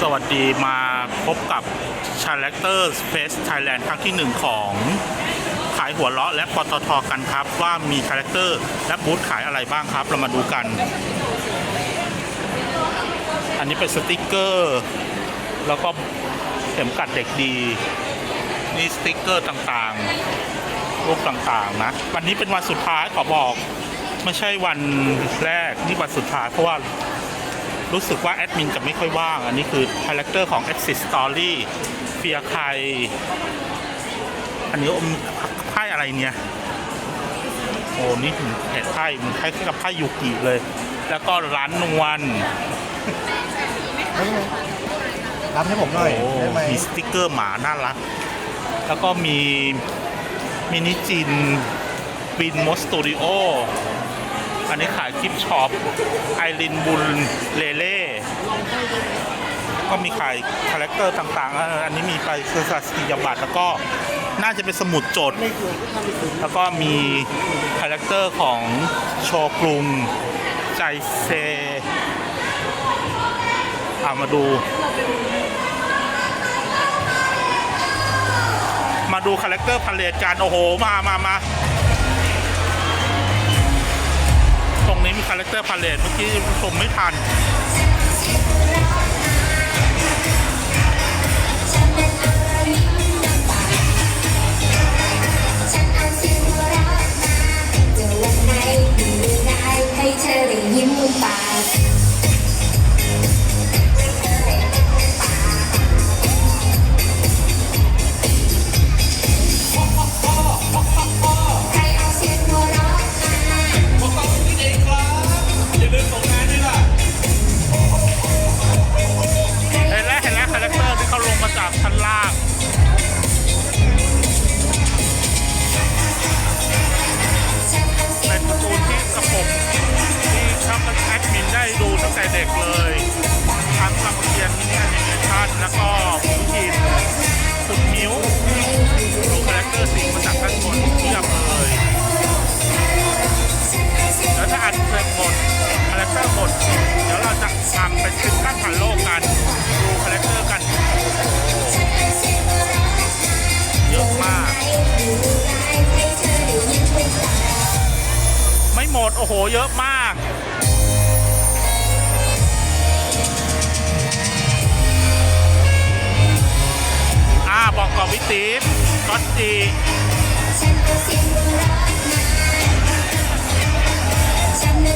สวัสดีมาพบกับ c h a r a c t e r Space Thailand ครั้งที่หนึ่งของขายหัวเราะและปตทกันครับ ว่ามีคาแรคเตอร์และบูธขายอะไรบ้างครับ เรามาดูกัน อันนี้เป็นสติกเกอร์ แล้วก็เข็มกัดเด็กดี นี่สติกเกอร์ต่างๆ รูปต่างๆนะ วันนี้เป็นวันสุดท้ายขอบอก ไม่ใช่วันแรก นี่วันสุดท้ายเพราะว่า รู้สึกว่าแอดมินจะไม่ค่อยว่าง อันนี้คือคาแรคเตอร์ของ Exit Story เฟียใครอันนี้อมไพ่อะไรเนี่ย โอ้นี่ถึงแผ่ไพ่มันคล้ายๆกับไพ่ยูกิเลย แล้วก็ร้านนวลรับให้ผมหน่อยโอ้ได้ไหมมีสติกเกอร์หมาน่ารัก แล้วก็มีมินิจินบินมอสตูดิโอ อันนี้ขายคลิปช็อปไอรินบุลเลเล่ก็มีขายคาแรคเตอร์ต่างๆ อันนี้มีไปคือสัสกิยบัตรแล้วก็น่าจะเป็นสมุดจด แล้วก็มีคาแรคเตอร์ของโชกรุงใจเซเอามาดู มาดูคาแรคเตอร์พาเลตกันโอ้โห มามามา คาแรคเตอร์พาเลตเมื่อกี้ชมไม่ทัน ด โอ้โห เยอะมากอ่าบอกกอบวิตีฟก็อตจี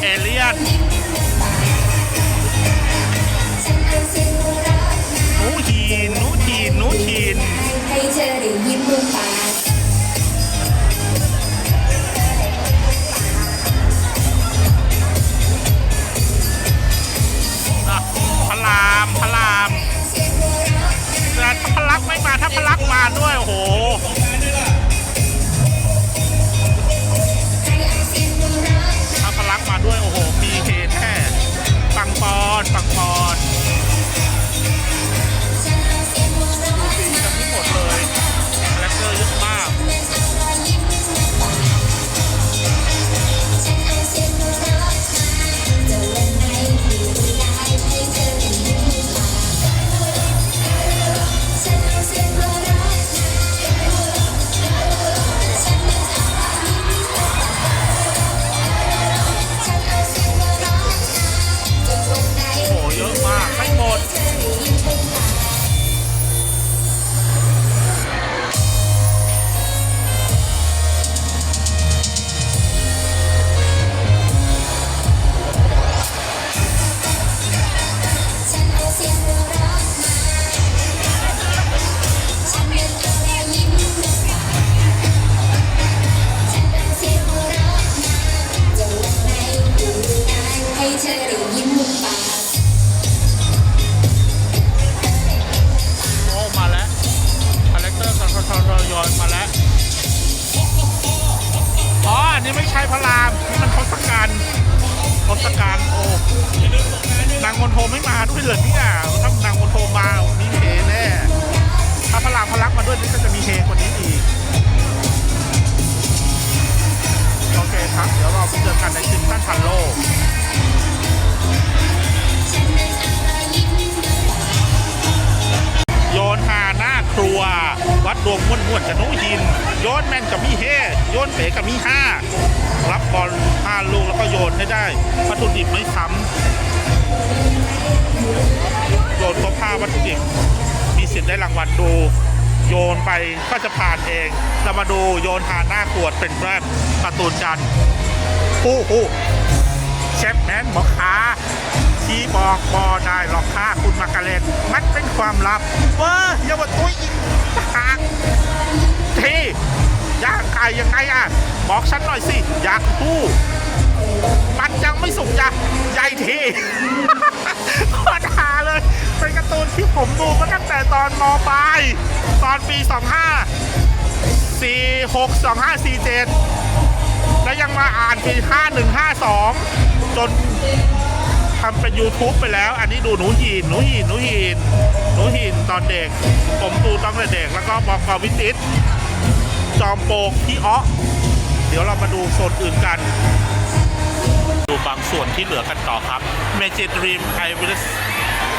เอเลียน ตัว วัดดวงม้วนๆกับหนูหิน โยนแม่นกับมีเฮโยนเป๋กับมีห้ารับบอลห้าลูกแล้วก็โยนให้ได้วัตถุดิบไม่ซ้ำโยนครบห้าวัตถุดิบ มีสิทธิ์ได้รางวัลดูโยนไปก็จะผ่านเอง เรามาดูโยนหาหน้าขวดเป็นแรกการ์ตูจันทร์ผู้ผู้เชฟแมนบอกค้าที่บอกบอได้หรอกค่ะคุณมาการเล็ตมันเป็นความลับ เว้ยอย่ามาตุ้ย อะ บอกฉันหน่อยสิ อยากพูดมันยังไม่สุกจ้ะใหญ่ทีโคตรหาเลย เป็นการ์ตูนที่ผมดูมาตั้งแต่ตอนมปลาย ตอนปี 25 46 25 47 แล้วยังมาอ่านปี 5152 จนทำเป็น YouTube ไปแล้ว อันนี้ดูหนูหิน หนูหิน หนูหิน หนูหินตอนเด็ก ผมดูตั้งแต่เด็ก แล้วก็บอกกวิติต จอมโปกพี่อ้อเดี๋ยวเรามาดูโซนอื่นกัน ดูบางส่วนที่เหลือกันต่อครับ Magic Dream i v i s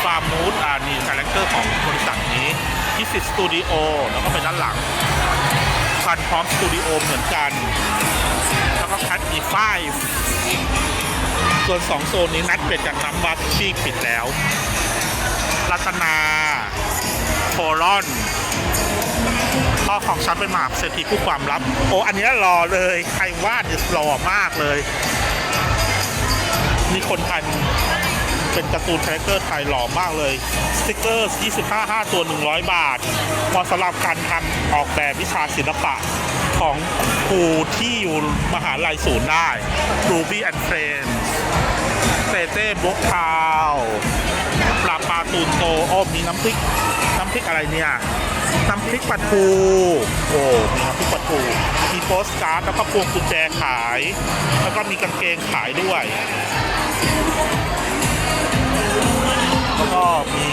Farm Mood อ่านี่คาแรคเตอร์ของบริษัทนี้ที่สิสตูดิโอแล้วก็เป็นด้านหลังฟันพร้อมสตูดิโอเหมือนกัน แล้วก็คัดอีไฟส่วน2โซนนี้นัดเป็ดกับน้ำวัดที่ปิดแล้ว รัตนาโฟรอน พ่อของฉันเป็นหมาเศรษฐีผู้ความลับ โอ้อันนี้หล่อเลย ใครวาดหล่อมากเลย มีคนไทยเป็นการ์ตูนคาแรคเตอร์ไทยหล่อมากเลย สติกเกอร์ 25 5 ตัว 100 บาทเหมาะสำหรับการทำออกแบบวิชาศิลปะของครูที่อยู่มหาลัยศูนย์ได้ Ruby and Friends เตเต้บล็อกทาวปลาปลาตูนโตอ้อมีน้ำพริก น้ำพริกอะไรเนี่ย น้ำพริกปลาทูโอ้มีน้ำพริกปลาทูมีโปสการ์ดแล้วก็พวงกุญแจขาย แล้วก็มีกางเกงขายด้วย แล้วก็มี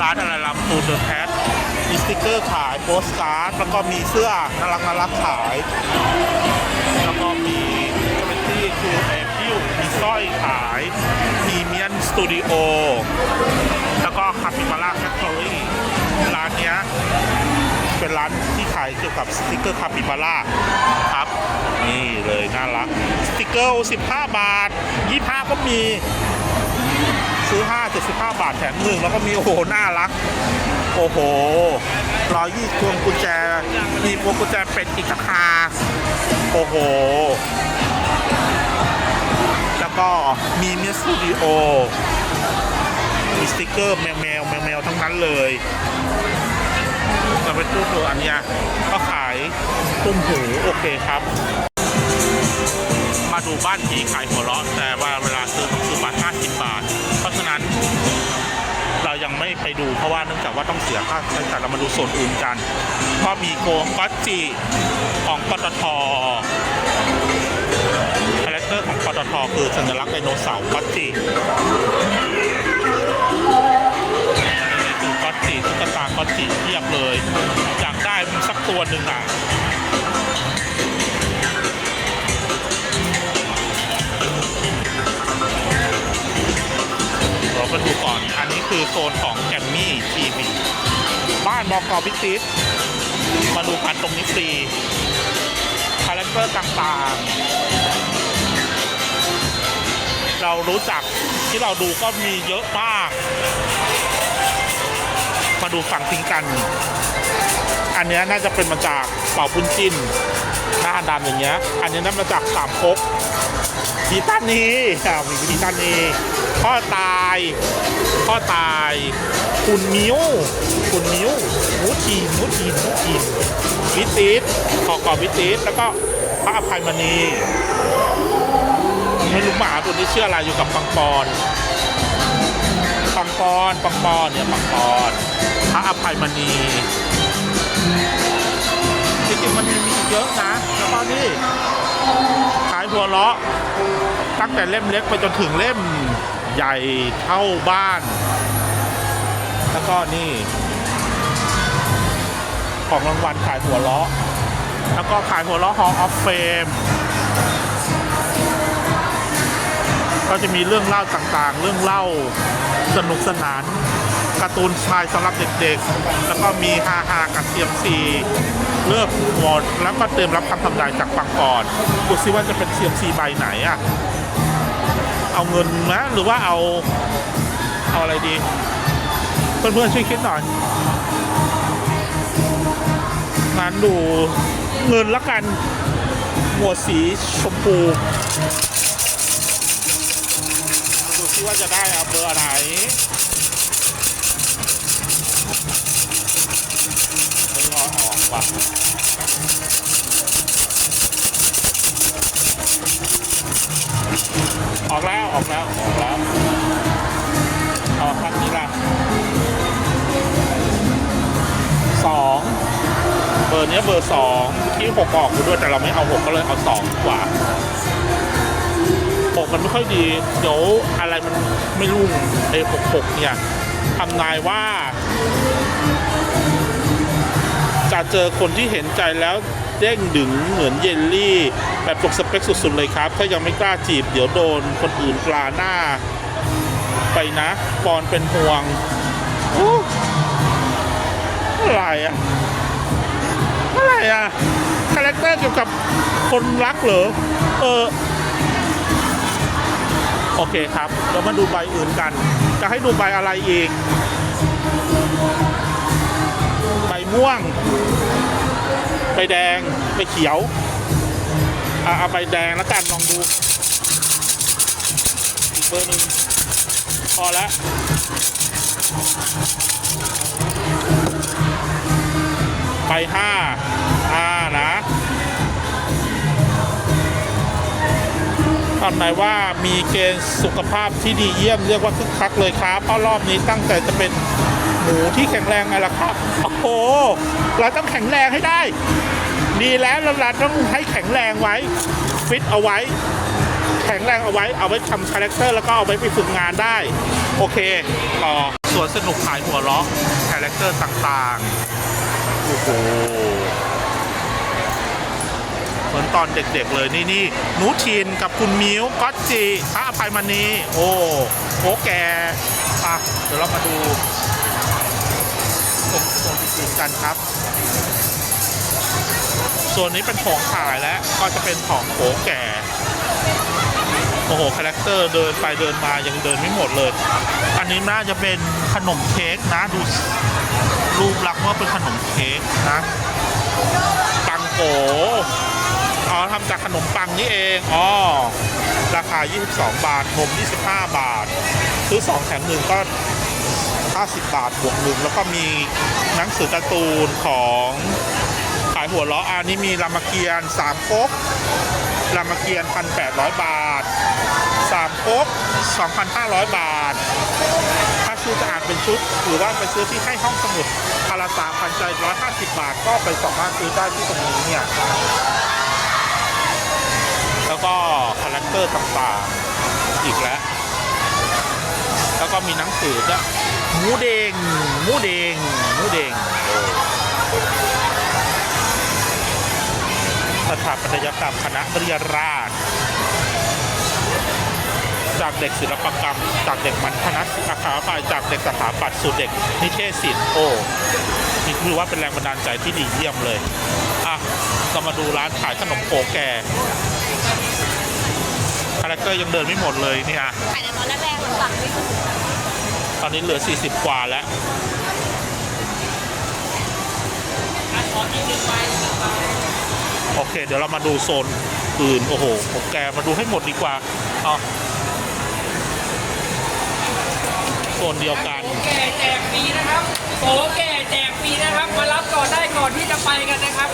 ร้านอะไรลำตูเดอะแคทมีสติกเกอร์ขายโปสการ์ดแล้วก็มีเสื้อน่ารักน่ารักขาย แล้วก็มีเจเมตี้คูเอพิวมีสร้อยขายมีเมียนสตูดิโอแล้วก็คาปิบาร่าแฟคทอรี่ ร้านเนี้ยเป็นร้านที่ขายเกี่ยวกับสติกเกอร์คาปิบาร่าครับ นี่เลยน่ารักสติกเกอร์15 บาท 25 ก็มีซื้อ5 75 บาทแถมหนึ่งแล้วก็มีโอ้โหน่ารัก โอ้โหร้อยยี่พวงกุญแจ มีพวงกุญแจเป็ดอีกราคาโอ้โห แล้วก็มีมียสตูดิโอ มีสติกเกอร์แมวแมวแมวแมวทั้งนั้นเลยเราไปตู้ตัวอันนี้ก็ขายตุ้มหูโอเคครับ มาดูบ้านผีขายหัวเราะแต่ว่าเวลาซื้อต้องซื้อบัตร50 บาท เพราะฉะนั้น เรายังไม่ไปดูเพราะว่าเนื่องจากว่าต้องเสียค่าใช้จ่ายเรามาดูโซนอื่นกัน ก็มีโกกัจจิของปตทคาแรคเตอร์ของปตทคือสัญลักษณ์ไดโนเสาร์กัจจิ นี่คือกัจจิตุ๊กตากัจจิเทียบเลยอยากได้สักตัวหนึ่งอะเราไปดูก่อน อันนี้คือโซนของแกมมี่ทีวีบ้านบอกอพิติสมาดูกันตรงนี้ฟรีคาแรคเตอร์ต่างๆ เรารู้จัก ที่เราดูก็มีเยอะมาก มาดูฝั่งทิ้งกัน อันนี้น่าจะเป็นมาจากเป่าปุ้นจิ้นหน้าดำอย่างเงี้ย อันนี้น่ามาจากสามพกพีตันนีอ่ามีพีตันนีพ่อตายพ่อตายคุณมิ้วคุณมิ้วมูทีนมูทีนมูทีนวิติสขอกอบวิติสแล้วก็พระอภัยมณี ไม่รู้หมาตัวนี้เชื่ออะไรอยู่กับปังปอนปังปอนปังปอนเนี่ยปังปอนพระอภัยมณีจริงๆมันมีอีกเยอะนะแล้วก็นี่ขายหัวเราะตั้งแต่เล่มเล็กไปจนถึงเล่มใหญ่เท่าบ้าน แล้วก็นี่ ของรางวัลขายหัวเราะแล้วก็ขายหัวเราะ Hall of Fame ก็จะมีเรื่องเล่าต่างๆ เรื่องเล่าสนุกสนานการ์ตูนชายสำหรับเด็กๆ แล้วก็มีฮาฮากับเซียมซีเลือกหมดแล้วก็เตรียมรับคำทำนายจากปังก่อนดูซิว่าจะเป็นเซียมซีใบไหนอะเอาเงินนะหรือว่าเอาเอาอะไรดี เพื่อนๆช่วยคิดหน่อยงานดูเงินละกันหมวดสีชมพู ว่าจะได้เอะเบอร์อะไรไม่รอออกว่ะออกแล้วออกแล้วออกแล้วเอาครั้งนี้ละสองเบอร์เนี้ยเบอร์สองที่หกออกด้วยแต่เราไม่เอาหกก็เลยเอาสองกว่า หกมันไม่ค่อยดี เดี๋ยวอะไรมันไม่รุ่งไอ้หกหกเนี่ยทำนายว่า จะเจอคนที่เห็นใจแล้วเด้งดึงเหมือนเยลลี่ แบบตกสเปคสุดๆเลยครับ ถ้ายังไม่กล้าจีบ เดี๋ยวโดนคนอื่นปลาหน้า ไปนะปอนเป็นห่วงโอ้อะไรอะอะไรอะคาแรคเตอร์เกี่ยวกับคนรักเหรอ เออ โอเคครับ เรามาดูใบอื่นกัน จะให้ดูใบอะไรอีก ใบม่วง ใบแดง ใบเขียวอะเอาใบแดงแล้วกันลองดูอีกเบอร์หนึ่งพอแล้วใบห้าอ่านะ ทำนายว่ามีเกณฑ์สุขภาพที่ดีเยี่ยมเรียกว่าคึกคักเลยครับเพราะรอบนี้ตั้งใจจะเป็นหมูที่แข็งแรงไงล่ะครับโอ้โหเราต้องแข็งแรงให้ได้ ดีแล้วเราต้องให้แข็งแรงไว้ฟิตเอาไว้ แข็งแรงเอาไว้เอาไว้ทำคาแรคเตอร์แล้วก็เอาไว้ไปฝึกงานได้ โอเคต่อสวนสนุกขายหัวเราะคาแรคเตอร์ต่างๆโอ้โห เหมือนตอนเด็กๆเลยนี่นี่หนูชินกับคุณมิวก๊อตจีพระอภัยมณีโอ้โหแกอะเดี๋ยวเรามาดูตรงตรงอื่นกันครับ ส่วนนี้เป็นของขายแล้วก็จะเป็นของโขแก่โอ้โหคาแรคเตอร์เดินไปเดินมายังเดินไม่หมดเลย อันนี้น่าจะเป็นขนมเค้กนะดูรูปลักษณ์ว่าเป็นขนมเค้กนะปังโก อ๋อทำจากขนมปังนี่เองอ๋อราคา 22 บาทนม25 บาท ซื้อ 2 แถมหนึ่งก็ 50 บาทบวกหนึ่งแล้วก็มีหนังสือการ์ตูนของขายหัวเราะอันนี้มีรามเกียรติ์3ก๊กรามเกียรติ์1,800บาท3ก๊ก2,500บาท ถ้าซื้อจะอ่านเป็นชุด หรือว่าไปซื้อที่ให้ห้องสมุดพาราสามพันใจ150บบาท ก็ไปสามารถซื้อได้ที่ตรงนี้เนี่ย ก็คาแรคเตอร์ต่างๆอีกแล้ว แล้วก็มีหนังสือด้วยหมูเดงหมูเดงหมูเดงสถาปัตยกรรมคณะบริยราช จากเด็กศิลปกรรม จากเด็กมันคณะอาคาฝ่าจากเด็กสถาปัตย์สู่เด็กนิเทศศิลป์โอ้นี่คือว่าเป็นแรงบันดาลใจที่ดีเยี่ยมเลย อะ เรามาดูร้านขายขนมโคแก่ คาแรคเตอร์ยังเดินไม่หมดเลยเนี่ยขายในตอนแรกๆหลังๆไม่ตอนนี้เหลือ 40 กว่าแล้วโอเค เดี๋ยวเรามาดูโซนอื่น โอ้โหผมแกมาดูให้หมดดีกว่าเอาโซนเดียวกันแก่แจกฟรีนะครับโสแก่แจกฟรีนะครับ มารับก่อนได้ก่อนที่จะไปกันนะครับ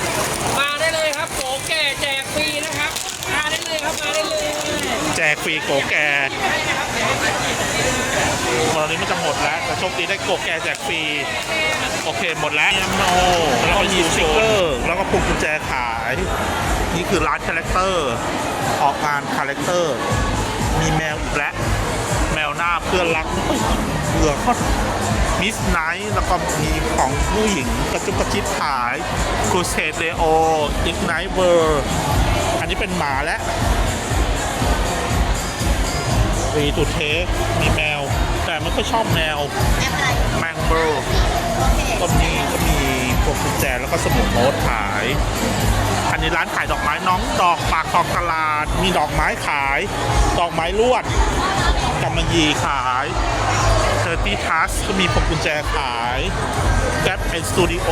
มาได้เลยครับโสแก่แจกฟรีนะครับ แจกฟรีโกแกให้นะครับเดี๋ยวให้ไปกินตอนนี้มันจะหมดแล้วแต่โชคดีได้โกแกแจกฟรีโอเคหมดแล้วโอ้แล้วก็มีสติ๊กเกอร์แล้วก็พวงกุญแจขาย นี่คือร้านคาแรคเตอร์ออกงานคาแรคเตอร์มีแมวอีกแล้วแมวหน้าเพื่อนรักเฮ้ยเหลือก็มิสไนท์แล้วก็มีของผู้หญิงกระจุกกระจิบขายครูเซดเลโออีกไนท์เวอร์อันนี้เป็นหมาแล้ว รีจุดเทสมีแมว แต่มันก็ชอบแมวแมงเบิลต้นนี้ก็มีพวกกุญแจแล้วก็สมุดโน้ตขาย อันนี้ร้านขายดอกไม้น้องดอกปากดลองตลาด มีดอกไม้ขาย ดอกไม้ลวดกำมัหยีขายเซอร์ตี้ทัสก็มีพวกกุญแจขายแกลบไอสตูดิโอ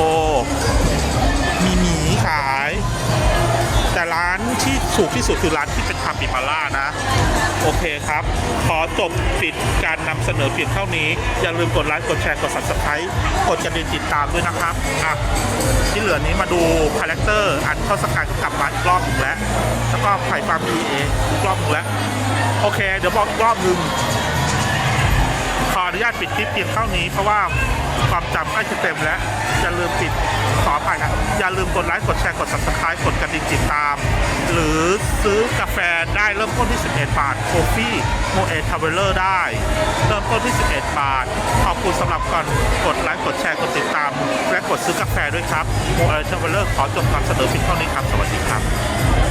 มีหมีขาย แต่ร้านที่ถูกที่สุดคือร้านที่เป็นคาปิบาร่านะ โอเคครับ ขอจบปิดการนำเสนอเพียงเท่านี้ อย่าลืมกดไลค์กดแชร์กด subscribe กดกระดิ่งติดตามด้วยนะครับอะที่เหลือนี้มาดูคาแรคเตอร์อันเข้าสกายกลับมาอีกรอบหนึ่งแล้ว แล้วก็ไผ่ฟาร์มีเออีกรอบหนึ่งแล้ว โอเค เดี๋ยวบอกอีกรอบหนึ่งขออนุญาตปิดคลิปเพียงเท่านี้เพราะว่า ความจำใกล้จะเต็มแล้ว อย่าลืมปิดขออภัยครับอย่าลืมกดไลค์ กดแชร์ กด subscribe กดกระดิ่งติดตาม หรือซื้อกาแฟได้เริ่มต้นที่ 11 บาทโคฟี่โมเอทาวเวลเลอร์ได้ เริ่มต้นที่ 11 บาท ขอบคุณสำหรับก่อนกดไลค์ กดแชร์ กดติดตาม และกดซื้อกาแฟด้วยครับโมเอทาวเวลเลอร์ขอจบการเสนอเพียงเท่านี้ครับ สวัสดีครับ